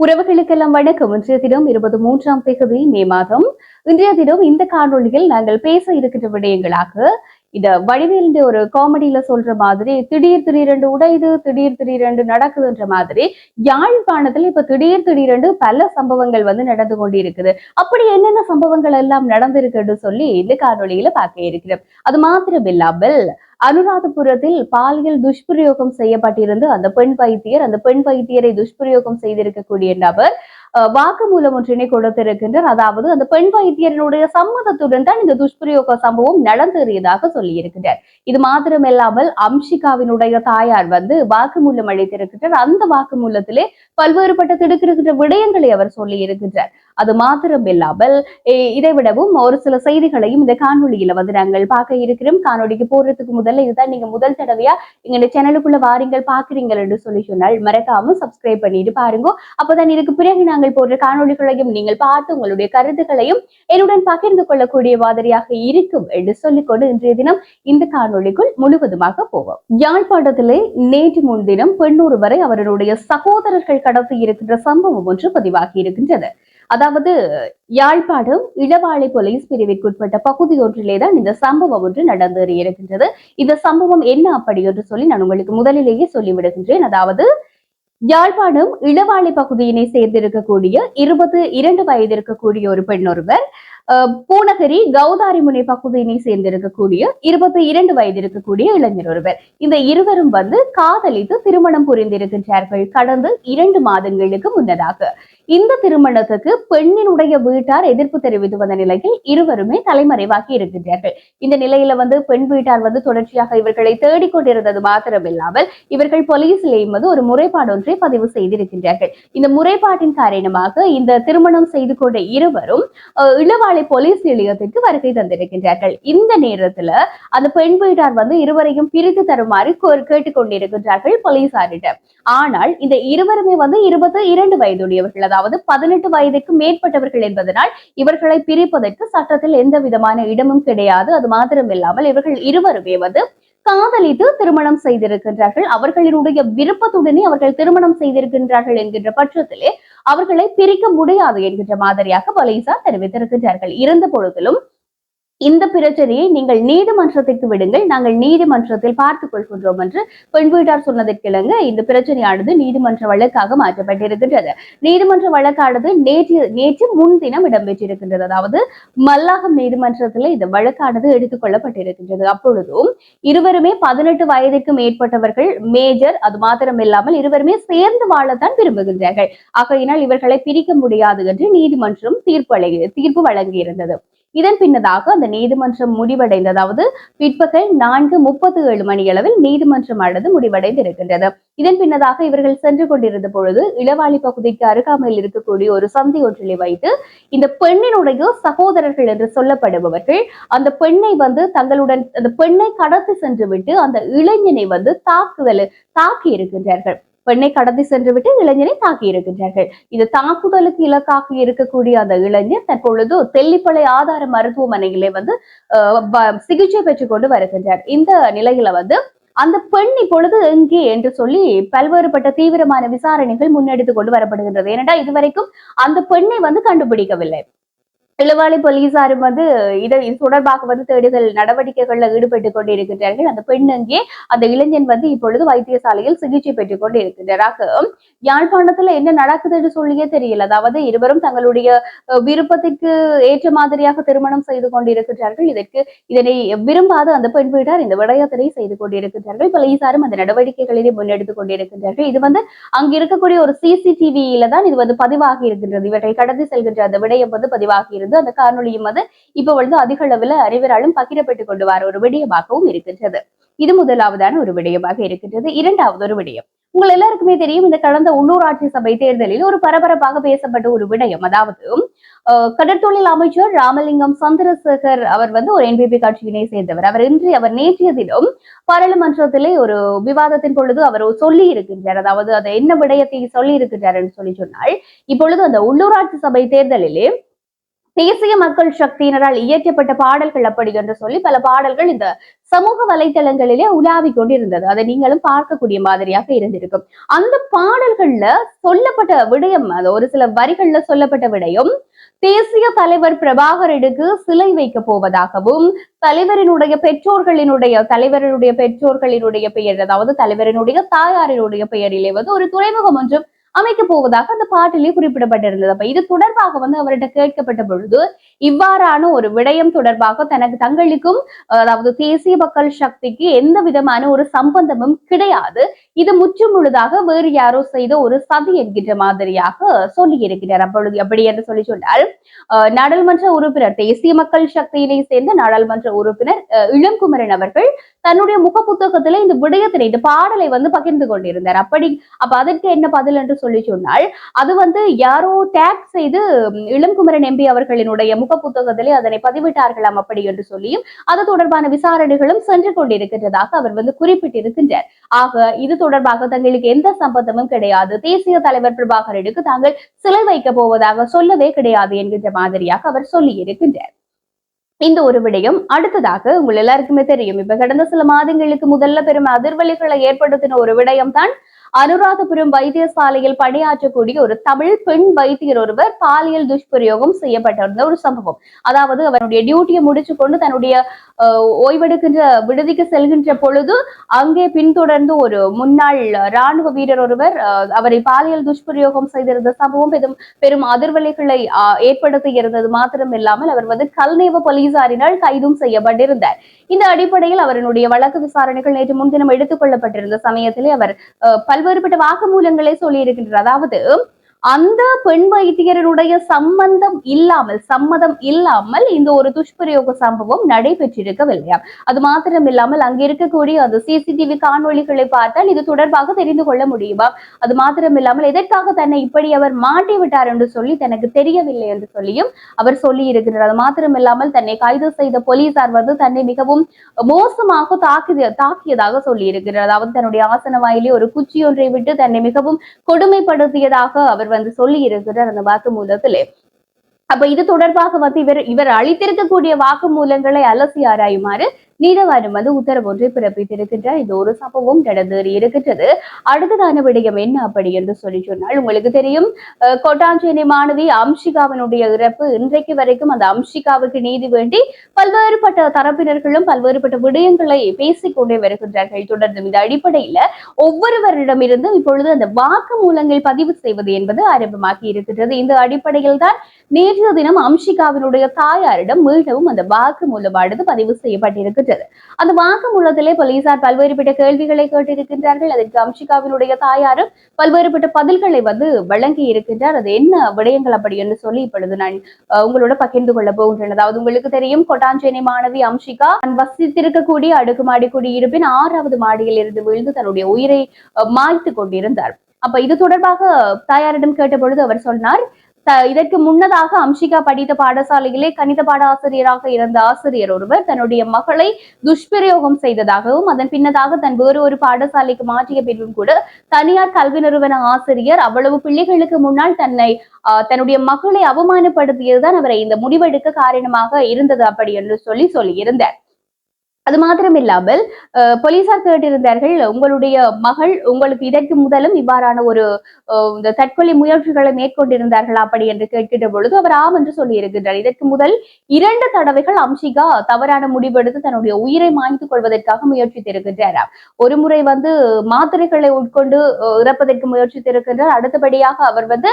உறவுகளுக்கெல்லாம் வணக்கம். இன்றைய தினம் இருபது மூன்றாம் தேதி மே மாதம். இன்றைய தினம் இந்த காணொலியில் நாங்கள் பேச இருக்கின்ற விடயங்களாக இந்த வடிவேலிന്റെ ஒரு காமெடியில சொல்ற மாதிரி திடீர் திடீரெண்டு உடையுது திடீர் திடீரெண்டு நடக்குதுன்ற மாதிரி யாழ்ப்பாணத்துல இப்ப திடீர் திடீரெண்டு பல சம்பவங்கள் வந்து நடந்து கொண்டிருக்குது. அப்படி என்னென்ன சம்பவங்கள் எல்லாம் நடந்திருக்குன்னு சொல்லி இந்த காணொலியில பார்க்க இருக்கிறோம். அது மாத்திரம் இல்லாமல் அனுராதபுரத்தில் பாலியல் துஷ்பிரயோகம் செய்யப்பட்டிருந்து அந்த பெண் வைத்தியர் அந்த பெண் வைத்தியரை துஷ்பிரயோகம் செய்திருக்கக்கூடிய நபர் வாக்குமூலம் ஒன்றினை கொடுத்திருக்கின்றார் அதாவது அந்த பெண் வைத்தியரினுடைய சம்மதத்துடன் தான் இந்த துஷ்பிரயோக சம்பவம் நடந்தேறியதாக சொல்லியிருக்கிறார் இது மாத்திரமில்லாமல் அம்ஷிகாவினுடைய தாயார் வந்து வாக்குமூலம் அளித்திருக்கின்றார். அந்த வாக்குமூலத்திலே பல்வேறுபட்ட திடுக்கிடுகின்ற விடயங்களை அவர் சொல்லி இருக்கின்றார் அது மாத்திரம் இல்லாமல் இதை விடவும் ஒரு சில செய்திகளையும் இந்த காணொலியில வந்து நாங்கள் பார்க்க இருக்கிறோம். காணொலிக்கு போறதுக்கு முதல்ல இதுதான் நீங்க முதல் தடவையா எங்க சேனலுக்குள்ள வாரீங்கள் பாக்குறீங்கள் என்று சொல்லி சொன்னால் மறக்காம சப்ஸ்கிரைப் பண்ணிட்டு பாருங்க. அப்பதான் இதுக்கு பிறகு நாங்கள் நாங்கள் போன்ற காணொலிகளையும் நீங்கள் பார்த்து உங்களுடைய கருத்துக்களையும் என்னுடன் பகிர்ந்து கொள்ளக்கூடிய மாதிரியாக இருக்கும் என்று சொல்லிக்கொண்டு இன்றைய தினம் இந்த காணொலிக்குள் முழுவதுமாக போவோம். யாழ்ப்பாணத்திலே நேற்று முன்தினம் பெண்ணூறு வரை அவருடைய சகோதரர்கள் கடத்தி இருக்கின்ற சம்பவம் ஒன்று பதிவாகி இருக்கின்றது. அதாவது யாழ்ப்பாணம் இளவாளை போலீஸ் பிரிவிற்குட்பட்ட பகுதி ஒன்றிலே தான் இந்த சம்பவம் ஒன்று நடந்து இருக்கின்றது. இந்த சம்பவம் என்ன அப்படி என்று சொல்லி நான் உங்களுக்கு முதலிலேயே சொல்லிவிடுகின்றேன். அதாவது யாழ்ப்பாணம் இளவாளி பகுதியினை சேர்ந்திருக்கக்கூடிய இருபது இரண்டு வயது இருக்கக்கூடிய ஒரு பெண் ஒருவர் அஹ், பூநகரி கௌதாரிமுனை பகுதியினை சேர்ந்திருக்கக்கூடிய இருபத்தி இரண்டு வயது இருக்கக்கூடிய இளைஞர் ஒருவர். இந்த இருவரும் வந்து காதலித்து திருமணம் புரிந்திருக்கின்றார்கள். கடந்த இரண்டு மாதங்களுக்கு முன்னதாக. இந்த திருமணத்துக்கு பெண்ணினுடைய வீட்டார் எதிர்ப்பு தெரிவித்து வந்த நிலையில் இருவருமே தலைமறைவாகி இருக்கின்றார்கள். இந்த நிலையில வந்து பெண் வீட்டார் வந்து தொடர்ச்சியாக இவர்களை தேடிக்கொண்டிருந்தது மாத்திரமில்லாமல் இவர்கள் போலீசிலேயும் வந்து ஒரு முறைப்பாடு ஒன்றை பதிவு செய்திருக்கின்றார்கள். இந்த முறைப்பாட்டின் காரணமாக இந்த திருமணம் செய்து கொண்ட இருவரும் இளவாளை போலீஸ் நிலையத்திற்கு வருகை தந்திருக்கின்றார்கள். இந்த நேரத்துல அந்த பெண் வீட்டார் வந்து இருவரையும் பிரித்து தருமாறு கோ- கேட்டுக்கொண்டிருக்கின்றார்கள் போலீசாரிடம். ஆனால் இந்த இருவருமே வந்து இருபத்தி இரண்டு வயதுடையவர்கள் அதாவது பதினெட்டு வயதுக்கு மேற்பட்டவர்கள் என்பதனால் இவர்களை பிரிப்பதற்கு சட்டத்தில் எந்த விதமான இடமும் கிடையாது. அது மாத்திரமில்லாமல் இவர்கள் இருவருமே வந்து காதலித்து திருமணம் செய்திருக்கின்றார்கள். அவர்களினுடைய விருப்பத்துடனே அவர்கள் திருமணம் செய்திருக்கின்றார்கள் என்கின்ற பட்சத்திலே அவர்களை பிரிக்க முடியாது என்கின்ற மாதிரியாக போலீசார் தெரிவித்திருக்கின்றார்கள். இருந்த பொழுதிலும் இந்த பிரச்சனையை நீங்கள் நீதிமன்றத்திற்கு விடுங்கள். நாங்கள் நீதிமன்றத்தில் பார்த்துக் கொள்கின்றோம் என்று பெண் வீட்டார் சொன்னதற்கிழங்க இந்த பிரச்சனையானது நீதிமன்ற வழக்காக மாற்றப்பட்டிருக்கின்றது. நீதிமன்ற வழக்கானது நேற்று நேற்று முன்தினம் இடம்பெற்றிருக்கின்றது. அதாவது மல்லாகம் நீதிமன்றத்தில் இந்த வழக்கானது எடுத்துக் கொள்ளப்பட்டிருக்கின்றது. அப்பொழுதும் இருவருமே பதினெட்டு வயதுக்கு மேற்பட்டவர்கள் மேஜர் அது மாத்திரமில்லாமல் இருவருமே சேர்ந்து வாழத்தான் விரும்புகின்றார்கள். ஆகையினால் இவர்களை பிரிக்க முடியாது என்று நீதிமன்றம் தீர்ப்பு வழங்கி தீர்ப்பு வழங்கியிருந்தது. இதன் பின்னதாக அந்த நீதிமன்றம் முடிவடைந்ததாவது பிற்பகல் நான்கு முப்பத்தி ஏழு மணியளவில் நீதிமன்றமானது முடிவடைந்திருக்கின்றது. இதன் பின்னதாக இவர்கள் சென்று கொண்டிருந்த பொழுது இளவாளி பகுதிக்கு அருகாமையில் இருக்கக்கூடிய ஒரு சந்தி ஒன்றிலே வைத்து இந்த பெண்ணினுடைய சகோதரர்கள் என்று சொல்லப்படுபவர்கள் அந்த பெண்ணை வந்து தங்களுடன் அந்த பெண்ணை கடத்தி சென்று விட்டு அந்த இளைஞனை வந்து தாக்குதல் தாக்கி இருக்கின்றார்கள் பெண்ணை கடத்தி சென்றுவிட்டு இளைஞனை தாக்கி இருக்கின்றார்கள். இது தாக்குதலுக்கு இலக்காக இருக்கக்கூடிய அந்த இளைஞர் தற்பொழுது தெல்லிப்பளை ஆதார மருத்துவமனையிலே வந்து சிகிச்சை பெற்றுக் கொண்டு வருகின்றார். இந்த நிலையில வந்து அந்த பெண் இப்பொழுது எங்கே என்று சொல்லி பல்வேறுபட்ட தீவிரமான விசாரணைகள் முன்னெடுத்து கொண்டு வரப்படுகின்றது. ஏனென்றால் இதுவரைக்கும் அந்த பெண்ணை வந்து கண்டுபிடிக்கவில்லை. இளவாளி போலீசாரும் வந்து இதை இது தொடர்பாக வந்து தேடுதல் நடவடிக்கைகளில் ஈடுபட்டு கொண்டிருக்கின்றார்கள். அந்த பெண் அங்கே அந்த இளைஞன் வந்து இப்பொழுது வைத்தியசாலையில் சிகிச்சை பெற்றுக் கொண்டு இருக்கின்றாராக யாழ்ப்பாணத்துல என்ன நடக்குதுன்னு சொல்லியே தெரியல. அதாவது இருவரும் தங்களுடைய விருப்பத்துக்கு விருப்பத்திற்கு ஏற்ற மாதிரியாக திருமணம் செய்து கொண்டிருக்கின்றார்கள். இதற்கு இதனை விரும்பாத அந்த பெண் வீட்டார் இந்த விடயத்தினை செய்து கொண்டிருக்கின்றார்கள். போலீசாரும் அந்த நடவடிக்கைகளிலே முன்னெடுத்துக் கொண்டிருக்கின்றார்கள். இது வந்து அங்க இருக்கக்கூடிய ஒரு சிசிடிவியில தான் இது வந்து பதிவாகி இருக்கின்றது. இவர்கள் கடந்து செல்கின்ற அந்த விடயம் வந்து பதிவாகி இருந்து அந்த காணொலியும் வந்து இப்ப வந்து அதிக அளவுல அறிவராலும் பகிரப்பட்டுக் கொண்டு வர ஒரு விடயமாகவும் இருக்கின்றது. இது முதலாவதான ஒரு விடயமாக இருக்கின்றது. இரண்டாவது ஒரு விடயம். உங்கள் எல்லாருக்குமே தெரியும் இந்த கடந்த உள்ளூராட்சி சபை தேர்தலில் ஒரு பரபரப்பாக பேசப்பட்ட ஒரு விடயம். அதாவது கடற்தொழில் அமைச்சர் ராமலிங்கம் சந்திரசேகர் அவர் வந்து ஒரு என்பிபி கட்சியினை சேர்ந்தவர். அவர் இன்று அவர் நேற்றைய தினம் பாராளுமன்றத்திலே ஒரு விவாதத்தின் பொழுது அவர் சொல்லி இருக்கின்றார். அதாவது அதை என்ன விடயத்தை சொல்லி இருக்கின்றார் என்று சொல்லி சொன்னால் இப்பொழுது அந்த உள்ளூராட்சி சபை தேர்தலிலே தேசிய மக்கள் சக்தியினரால் இயற்றப்பட்ட பாடல்கள் அப்படி என்று சொல்லி பல பாடல்கள் இந்த சமூக வலைதளங்களிலே உலாவிக் கொண்டிருந்தது. அதை நீங்களும் பார்க்கக்கூடிய மாதிரியாக இருந்திருக்கும். அந்த பாடல்கள்ல சொல்லப்பட்ட விடயம் அது ஒரு சில வரிகள்ல சொல்லப்பட்ட விடயம் தேசிய தலைவர் பிரபாகரனுக்கு சிலை வைக்க போவதாகவும் தலைவரினுடைய பெற்றோர்களினுடைய தலைவரினுடைய பெற்றோர்களினுடைய பெயர் அதாவது தலைவரினுடைய தாயாரினுடைய பெயரிலே வந்து ஒரு துறைமுகம் ஒன்றும் அமைக்க போவதாக அந்த பாட்டிலே குறிப்பிடப்பட்டிருந்தது. அப்ப இது தொடர்பாக வந்து அவர்கிட்ட கேட்கப்பட்ட பொழுது இவ்வாறான ஒரு விடயம் தொடர்பாக தனக்கு தங்களுக்கும் அதாவது தேசிய மக்கள் சக்திக்கு எந்த விதமான ஒரு சம்பந்தமும் கிடையாது. இது முற்றும் முழுதாக வேறு யாரோ செய்த ஒரு சதி என்கின்ற மாதிரியாக சொல்லி இருக்கிறார் அப்பொழுது அப்படி என்று சொல்லி சொன்னால் நாடாளுமன்ற உறுப்பினர் தேசிய மக்கள் சக்தியினை சேர்ந்த நாடாளுமன்ற உறுப்பினர் அஹ், இளங்குமரன் அவர்கள் தன்னுடைய முக புத்தகத்துல இந்த விடயத்தினை இந்த பாடலை வந்து பகிர்ந்து கொண்டிருந்தார். அப்படி அப்ப அதற்கு என்ன பதில் என்று சொல்லி சொன்னால் அது வந்து யாரோ டேக் செய்து இளங்குமரன் எம்பி அவர்களினுடைய முக புத்தகத்திலே அதனை பதிவிட்டார்களாம் அப்படி என்று சொல்லியும் அது தொடர்பான விசாரணைகளும் சென்று கொண்டிருக்கின்றதாக அவர் வந்து குறிப்பிட்டிருக்கின்றார். ஆக இது தொடர்பாக தங்களுக்கு எந்த சம்பந்தமும் கிடையாது. தேசிய தலைவர் பிரபாகரனுக்கு தாங்கள் சிலை வைக்க போவதாக சொல்லவே கிடையாது என்கின்ற மாதிரியாக அவர் சொல்லி இருக்கின்றார் இந்த ஒரு விடயம் அடுத்ததாக உங்கள் எல்லாருக்குமே தெரியும். இப்ப கடந்த சில மாதங்களுக்கு முதல்ல பெரும் அதிர்வலிகளை ஏற்படுத்தின ஒரு விடயம் தான் அனுராதபுரம் வைத்தியசாலையில் பணியாற்றக்கூடிய ஒரு தமிழ் பெண் வைத்தியர் ஒருவர் பாலியல் துஷ்பிரயோகம் செய்யப்பட்டிருந்த ஒரு சம்பவம். அதாவது அவருடைய டியூட்டியை முடிச்சு கொண்டு தன்னுடைய ஓய்வெடுக்கின்ற விடுதிக்கு செல்கின்ற பொழுது அங்கே பின்தொடர்ந்து ஒரு முன்னாள் ராணுவ வீரர் ஒருவர் அவரை பாலியல் துஷ்பிரயோகம் செய்திருந்த சம்பவம் பெரும் பெரும் அதிர்வலைகளை ஏற்படுத்தி இருந்தது மாத்திரம் இல்லாமல் அவர் வந்து கல்நேவ போலீசாரினால் கைதும் செய்யப்பட்டிருந்தார். இந்த அடிப்படையில் அவருடைய வழக்கு விசாரணைகள் நேற்று முன்தினம் எடுத்துக் கொள்ளப்பட்டிருந்த சமயத்திலே அவர் பல பல்வேறுபட்ட வாக்குமூலங்களை சொல்லியிருக்கின்றனர் அதாவது அந்த பெண் வைத்தியருடைய சம்பந்தம் இல்லாமல் சம்மதம் இல்லாமல் இந்த ஒரு துஷ்பிரயோக சம்பவம் நடைபெற்றிருக்கவில்லையாம் அது மாத்திரம் இல்லாமல் அங்க இருக்கக்கூடிய அந்த சிசிடிவி காணொலிகளை பார்த்தால் இது தொடர்பாக தெரிந்து கொள்ள முடியுமா? அது மாத்திரம் இல்லாமல் எதற்காக தன்னை இப்படி அவர் மாட்டி விட்டார் என்று சொல்லி தனக்கு தெரியவில்லை என்று சொல்லியும் அவர் சொல்லி இருக்கிறார் அது மாத்திரம் இல்லாமல் தன்னை கைது செய்த போலீசார் வந்து தன்னை மிகவும் மோசமாக தாக்கி தாக்கியதாக சொல்லி இருக்கிறார் அதாவது தன்னுடைய ஆசன வாயிலே ஒரு குச்சி ஒன்றை விட்டு தன்னை மிகவும் கொடுமைப்படுத்தியதாக அவர் வந்து சொல்லி இருக்கிறார் அந்த வாக்குமூலத்திலே. அப்ப இது தொடர்பாக வந்து இவர் இவர் அளித்திருக்கக்கூடிய வாக்குமூலங்களை அலசி ஆராயுமாறு நீதவாரம் வந்து உத்தரவு ஒன்றை பிறப்பித்திருக்கின்றார். இந்த ஒரு சம்பவம் நடந்தேறி இருக்கின்றது. அடுத்ததான விடயம் என்ன அப்படி என்று சொல்லி சொன்னால் உங்களுக்கு தெரியும் அஹ், மாணவி அம்ஷிகாவினுடைய இறப்பு இன்றைக்கு வரைக்கும் அந்த அம்ஷிகாவுக்கு நீதி வேண்டி பல்வேறுபட்ட தரப்பினர்களும் பல்வேறுபட்ட விடயங்களை பேசிக்கொண்டே வருகின்றார்கள். தொடர்ந்து இந்த அடிப்படையில ஒவ்வொருவரிடமிருந்தும் இப்பொழுது அந்த வாக்கு மூலங்கள் பதிவு செய்வது என்பது ஆரம்பமாகி இருக்கின்றது. இந்த அடிப்படையில் தான் நேற்று தினம் அம்ஷிகாவினுடைய தாயாரிடம் மீண்டும் அந்த வாக்கு மூலமானது பதிவு செய்யப்பட்டிருக்கிறது செய்யப்பட்டிருக்கின்றது அந்த வாக்குமூலத்திலே போலீசார் பல்வேறுபட்ட கேள்விகளை கேட்டிருக்கின்றார்கள். அதற்கு அம்ஷிகாவினுடைய தாயாரும் பல்வேறுபட்ட பதில்களை வந்து வழங்கி இருக்கின்றார். அது என்ன விடயங்கள் அப்படி என்று சொல்லி இப்பொழுது நான் உங்களோட பகிர்ந்து கொள்ள போகின்றேன். அதாவது உங்களுக்கு தெரியும் கொட்டாஞ்சேனை மாணவி அம்ஷிகா தான் வசித்திருக்கக்கூடிய அடுக்குமாடி குடியிருப்பின் ஆறாவது மாடியில் இருந்து விழுந்து தன்னுடைய உயிரை மாய்த்து கொண்டிருந்தார். அப்ப இது தொடர்பாக தாயாரிடம் கேட்டபொழுது அவர் சொன்னார் இதற்கு முன்னதாக அம்ஷிகா படித்த பாடசாலையிலே கணித பாட ஆசிரியராக இருந்த ஆசிரியர் ஒருவர் தன்னுடைய மகளை துஷ்பிரயோகம் செய்ததாகவும் அதன் பின்னதாக தன் வேறு ஒரு பாடசாலைக்கு மாற்றிய பின்பும் கூட தனியார் கல்வி நிறுவன ஆசிரியர் அவ்வளவு பிள்ளைகளுக்கு முன்னால் தன்னை ஆஹ், தன்னுடைய மகளை அவமானப்படுத்தியதுதான் அவரை இந்த முடிவெடுக்க காரணமாக இருந்தது அப்படி என்று சொல்லி சொல்லியிருந்தார். அது மாத்திரம் இல்லாமல் போலீசார் கேட்டிருந்தார்கள் உங்களுடைய மகள் உங்களுக்கு இதற்கு முதலும் இவ்வாறான ஒரு இந்த தற்கொலை முயற்சிகளை மேற்கொண்டிருந்தார்கள் அப்படி என்று கேட்கின்ற பொழுது அவர் ஆம் என்று சொல்லி இருக்கின்றார் இதற்கு முதல் இரண்டு தடவைகள் அம்ஷிகா தவறான முடிவெடுத்து தன்னுடைய உயிரை மாய்த்துக் கொள்வதற்காக முயற்சித்திருக்கின்றாராம் ஒரு முறை வந்து மாத்திரைகளை உட்கொண்டு இறப்பதற்கு முயற்சித்திருக்கின்றார். அடுத்தபடியாக அவர் வந்து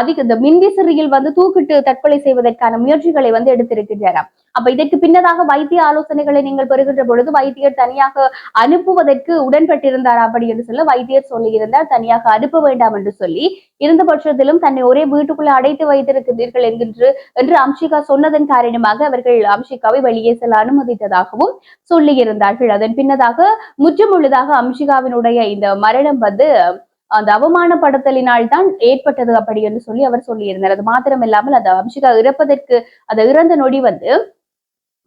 அதிக இந்த மின்விசிறியில் வந்து தூக்கிட்டு தற்கொலை செய்வதற்கான முயற்சிகளை வந்து எடுத்திருக்கின்றாராம். அப்ப இதற்கு பின்னதாக வைத்திய ஆலோசனைகளை நீங்கள் பெரு வருகின்ற பொழுது வைத்தியர் தனியாக அனுப்புவதற்கு உடன்பட்டிருந்தார் அப்படி என்று சொல்ல வைத்தியர் சொல்லியிருந்தார். தனியாக அனுப்ப வேண்டாம் என்று சொல்லி இருந்த பட்சத்திலும் தன்னை ஒரே வீட்டுக்குள்ள அடைத்து வைத்திருக்கிறீர்கள் என்கின்ற என்று அம்ஷிகா சொன்னதன் காரணமாக அவர்கள் அம்ஷிகாவை வெளியே செல்ல அனுமதித்ததாகவும் சொல்லியிருந்தார்கள். அதன் பின்னதாக முற்றுமுழுதாக அம்ஷிகாவினுடைய இந்த மரணம் வந்து அந்த அவமானப்படுத்தலினால் தான் ஏற்பட்டது அப்படி என்று சொல்லி அவர் சொல்லியிருந்தார். அது மாத்திரம் இல்லாமல் அந்த அம்ஷிகா இறப்பதற்கு அந்த இறந்த நொடி வந்து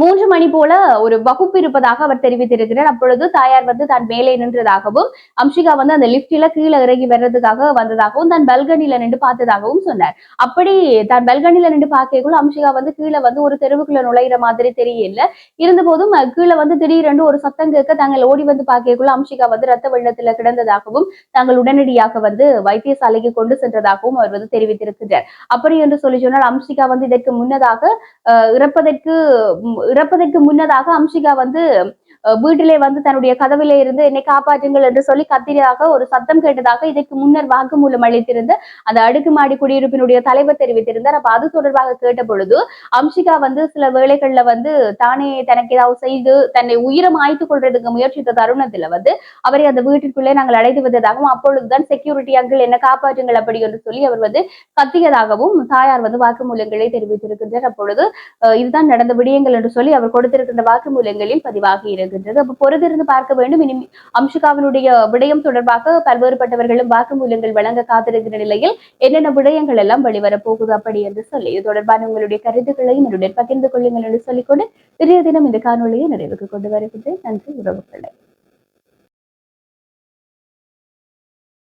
மூன்று மணி போல ஒரு வகுப்பு இருப்பதாக அவர் தெரிவித்திருக்கிறார். அப்பொழுது தாயார் வந்து தான் மேலே நின்றதாகவும் அம்ஷிகா வந்து அந்த லிப்டில கீழே இறங்கி வர்றதுக்காக வந்ததாகவும் தான் பல்கனில நின்று பார்த்ததாகவும் சொன்னார். அப்படி தான் பல்கனில நின்று பார்க்கக்குள்ள அம்ஷிகா வந்து கீழே வந்து ஒரு தெருவுக்குள்ள நுழையிற மாதிரி தெரியல. இருந்த போதும் கீழே வந்து திடீரென்று ஒரு சத்தம் கேட்க தாங்கள் ஓடி வந்து பார்க்கக்குள்ள அம்ஷிகா வந்து ரத்த வெள்ளத்துல கிடந்ததாகவும் தாங்கள் உடனடியாக வந்து வைத்தியசாலைக்கு கொண்டு சென்றதாகவும் அவர் வந்து தெரிவித்திருக்கிறார். அப்படி என்று சொல்லி சொன்னால் அம்ஷிகா வந்து இதற்கு முன்னதாக இறப்பதற்கு இறப்பதற்கு முன்னதாக அம்ஷிகா வந்து வீட்டிலே வந்து தன்னுடைய கதவிலே இருந்து என்னை காப்பாற்றுங்கள் என்று சொல்லி கத்தியதாக ஒரு சத்தம் கேட்டதாக இதற்கு முன்னர் வாக்குமூலம் அளித்திருந்த அந்த அடுக்குமாடி குடியிருப்பினுடைய தலைவர் தெரிவித்திருந்தார். அப்ப அது தொடர்பாக கேட்ட பொழுது அம்ஷிகா வந்து சில வேளைகள்ல வந்து தானே தனக்கு ஏதாவது செய்து தன்னை உயிரம் ஆய்த்து கொள்றதுக்கு முயற்சித்த தருணத்துல வந்து அவரை அந்த வீட்டிற்குள்ளே நாங்கள் அழைத்து வந்ததாகவும் அப்பொழுதுதான் செக்யூரிட்டி அங்கிள் என்ன காப்பாற்றுங்கள் அப்படி என்று சொல்லி அவர் வந்து கத்தியதாகவும் தாயார் வந்து வாக்குமூலங்களை தெரிவித்திருக்கின்றார். அப்பொழுது அஹ், இதுதான் நடந்த விடயங்கள் என்று சொல்லி அவர் கொடுத்திருக்கின்ற வாக்குமூலங்களில் பதிவாகி வருகின்றது அப்ப பொறுத்திருந்து பார்க்க வேண்டும். இனி அம்ஷிகாவினுடைய விடயம் தொடர்பாக பல்வேறுபட்டவர்களும் வாக்குமூலங்கள் வழங்க காத்திருக்கிற நிலையில் என்னென்ன விடயங்கள் எல்லாம் வெளிவரப் போகுது அப்படி என்று சொல்லி இது தொடர்பான உங்களுடைய கருத்துக்களையும் என்னுடன் பகிர்ந்து கொள்ளுங்கள் என்று சொல்லிக்கொண்டு இன்றைய தினம் இந்த காணொலியை நிறைவுக்கு கொண்டு வருகின்றேன். நன்றி உறவுகளை.